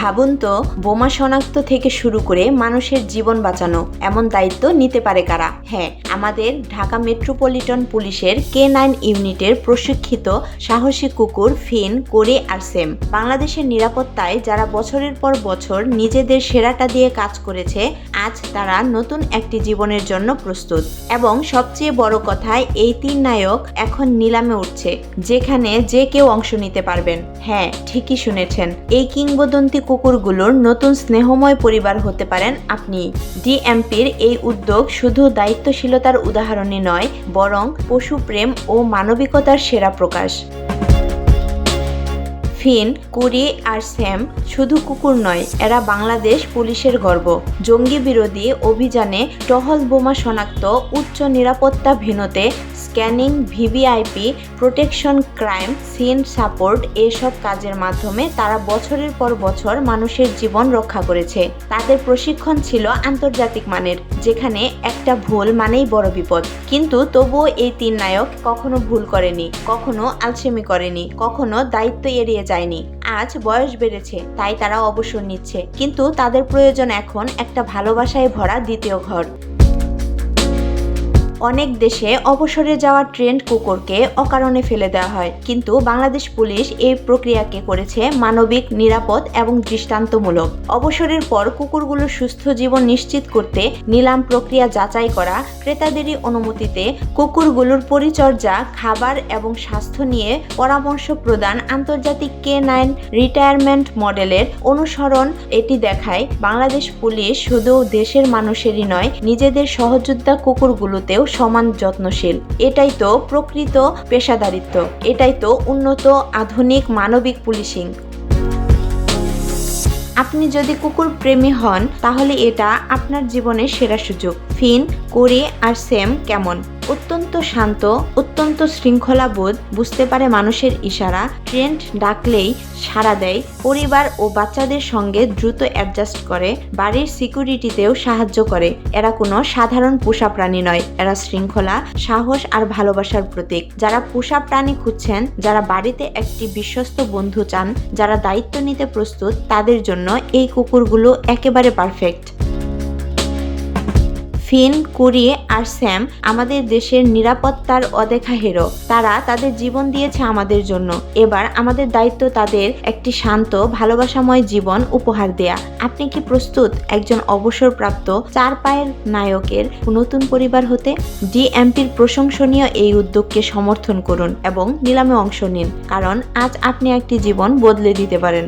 ভাবুন তো, বোমা শনাক্ত থেকে শুরু করে মানুষের জীবন বাঁচানো, এমন দায়িত্ব নিতে পারে কারা? হ্যাঁ আমাদের ঢাকা মেট্রোপলিটন পুলিশের কে নাইন ইউনিটের প্রশিক্ষিত সাহসী কুকুর ফিন, কোরে আর সেম। বাংলাদেশের নিরাপত্তায় যারা বছরের পর বছর নিজেদের সেরাটা দিয়ে কাজ করেছে, আজ তারা নতুন একটি জীবনের জন্য প্রস্তুত। এবং সবচেয়ে বড় কথায় এই তিন নায়ক এখন নিলামে উঠছে, যেখানে যে কেউ অংশ নিতে পারবেন। হ্যাঁ ঠিকই শুনেছেন, এই কিংবদন্তি কুকুরগুলোর নতুন স্নেহময় পরিবার হতে পারেন আপনি। ডিএমপির এই উদ্যোগ শুধু দায়িত্বশীলতার উদাহরণই নয়, বরং পশুপ্রেম ও মানবিকতার সেরা প্রকাশ। ফিন, কুরি আর স্যাম শুধু কুকুর নয়, এরা বাংলাদেশ পুলিশের গর্ব। জঙ্গি বিরোধী অভিযানে টহল বোমা শনাক্ত উচ্চ নিরাপত্তা ভিনতে, scanning VVIP, protection crime, scene support এসব কাজের মাধ্যমে তারা বছরের পর বছর মানুষের জীবন রক্ষা করেছে। তাদের প্রশিক্ষণ ছিল আন্তর্জাতিক মানের, যেখানে একটা ভুল মানেই বড় বিপদ। কিন্তু তবুও এই তিন নায়ক কখনো ভুল করেনি, কখনো আলসেমি করেনি, কখনো দায়িত্ব এড়িয়ে যায়নি। আজ বয়স বেড়েছে, তাই তারা অবসর নিচ্ছে। কিন্তু তাদের প্রয়োজন এখন একটা ভালোবাসায় ভরা দ্বিতীয় ঘর। অনেক দেশে অবসরে যাওয়া ট্রেন্ড কুকুরকে অকারণে ফেলে দেওয়া হয়। কিন্তু বাংলাদেশ পুলিশ এই প্রক্রিয়াকে করেছে মানবিক, নিরাপদ এবং দৃষ্টান্তমূলক। অবসরের পর কুকুরগুলো সুস্থ জীবন নিশ্চিত করতে নিলাম প্রক্রিয়া যাচাই করা ক্রেতাদেরই অনুমতিতে কুকুরগুলোর পরিচর্যা, খাবার এবং স্বাস্থ্য নিয়ে পরামর্শ প্রদান আন্তর্জাতিক কে নাইন রিটায়ারমেন্ট মডেলের অনুসরণ এটি দেখায়। বাংলাদেশ পুলিশ শুধু দেশের মানুষেরই নয়, নিজেদের সহযোদ্ধা কুকুরগুলোতেও সমান যত্নশীল। এটাই তো প্রকৃত পেশাদারিত্ব। এটাই তো উন্নত আধুনিক মানবিক পুলিশিং। আপনি যদি কুকুর প্রেমী হন, তাহলে এটা আপনার জীবনের সেরা সুযোগ। ফিন, কোরি আর সেম কেমন? অত্যন্ত শান্ত, অত্যন্ত শৃঙ্খলাবোধ, বুঝতে পারে মানুষের ইশারা। ট্রেন্ড ডাকলেই সাড়া দেয়, পরিবার ও বাচ্চাদের সঙ্গে দ্রুত অ্যাডজাস্ট করে, বাড়ির সিকিউরিটিতেও সাহায্য করে। এরা কোনো সাধারণ পোষা প্রাণী নয়, এরা শৃঙ্খলা, সাহস আর ভালোবাসার প্রতীক। যারা পোষা প্রাণী খুঁজছেন, যারা বাড়িতে একটি বিশ্বস্ত বন্ধু চান, যারা দায়িত্ব নিতে প্রস্তুত, তাদের জন্য এই কুকুরগুলো একেবারে পারফেক্ট ফিন কুরি আর স্যাম আমাদের দেশের নিরাপত্তার অদেখা হেরো। তারা তাদের জীবন দিয়েছে আমাদের জন্য। এবার আমাদের দায়িত্ব তাদের একটি শান্ত, ভালোবাসাময় জীবন উপহার দেয়া। আপনি কি প্রস্তুত একজন অবসরপ্রাপ্ত চার পায়ের নায়কের নতুন পরিবার হতে? ডিএমপির প্রশংসনীয় এই উদ্যোগকে সমর্থন করুন এবং নিলামে অংশ নিন, কারণ আজ আপনি একটি জীবন বদলে দিতে পারেন।